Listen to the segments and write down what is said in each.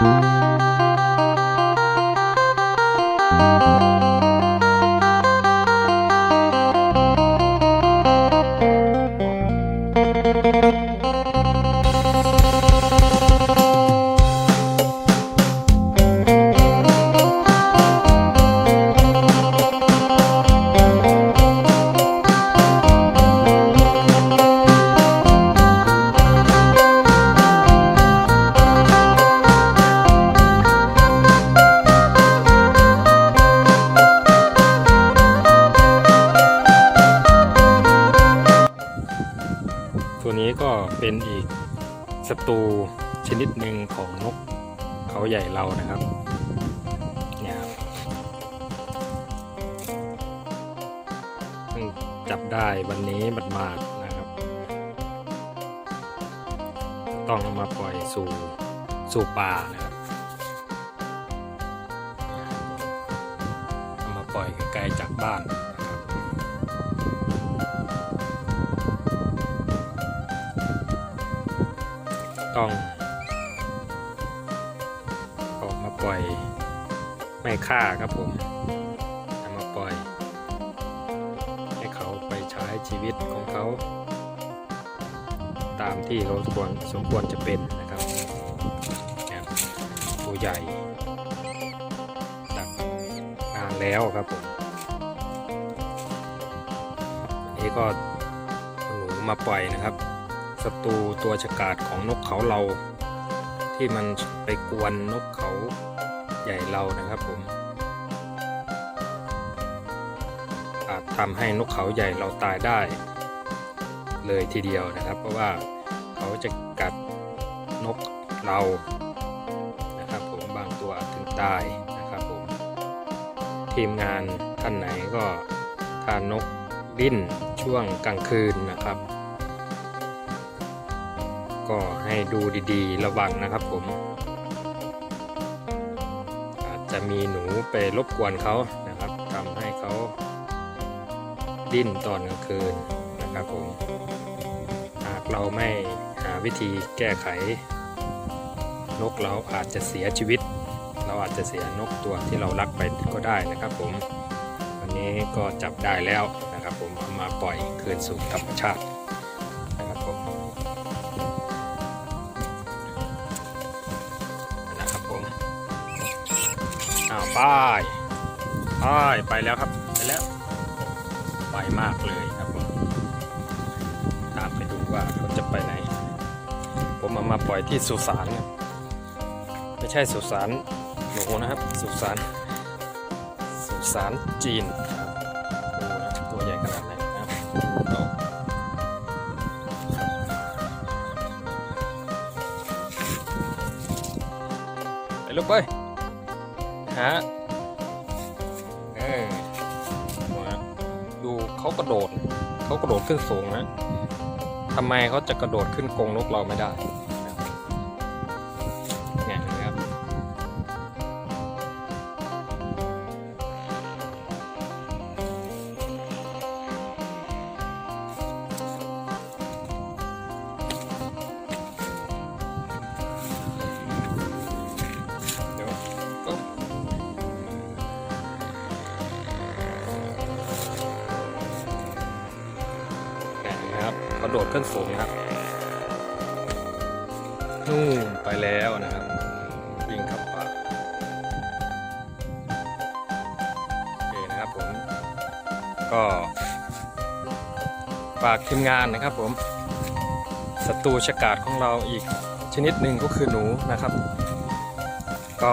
ตัว นี้ก็เป็นอีกศัตรูชนิดหนึ่งของนกเขาใหญ่เรานะครับเนี่ยครับจับได้วันนี้บัดมาดนะครับ ต้องเอามาปล่อยสู่สู่ป่านะครับเอามาปล่อยไกลๆจากบ้าน นะครับต้องออกมาปล่อย ไม่ฆ่าครับผมเอามาปล่อย ให้เขาไปใช้ชีวิตของเขา ตามที่เขาควรสมควรจะเป็นนะครับตัวใหญ่ดักนานแล้วครับผมอันนี้ก็หนูมาปล่อยนะครับ ศัตรูตัวฉกาจของนกเขาเรา ที่มันไปกวนนกเขาใหญ่เรานะครับผมอาจทำให้นกเขาใหญ่เราตายได้ เลยทีเดียวนะครับ เพราะว่าเขาจะกัดนกเรานะครับผมบางตัวอาจถึงตายนะครับผมทีมงานท่านไหนก็ทานนกดิ้นช่วงกลางคืนนะครับ ก็ให้ดูดีๆ ระวังนะครับผม อาจจะมีหนูไปรบกวนเขานะครับทำให้เขาดิ้นตอนกลางคืนนะครับผม หากเราไม่หาวิธีแก้ไข นกเราอาจจะเสียชีวิต เราอาจจะเสียนกตัวที่เรารักไปก็ได้นะครับผม วันนี้ก็จับได้แล้วนะครับผมเอามาปล่อยคืนสู่ธรรมชาติ ป้ายป้ายไปแล้วครับ ไปแล้วไวมากเลยครับผมตามไปดูว่าเขาจะไปไหน ผมเอามาปล่อยที่สุสานครับไม่ใช่สุสานหนูนะครับ สุสานสุสานจีนครับดูนะตัวใหญ่ขนาดไหนนะครับไปลูกไป ฮะเออมาดูเขากระโดดเขากระโดดขึ้นสูงนะทำไมเขาจะกระโดดขึ้นกรงนกเราไม่ได้ ระโดดขึ้นสูงนะครับนู่นไปแล้วนะครับวิ่งข้าป่าโอเคนะครับผม ก็ฝากทีมงานนะครับผมศัตรูฉกาจของเราอีกชนิดหนึ่งก็คือหนูนะครับ ก็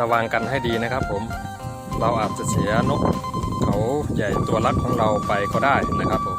ระวังกันให้ดีนะครับผมเราอาจจะเสียนกเขาใหญ่ตัวรักของเราไปก็ได้นะครับผม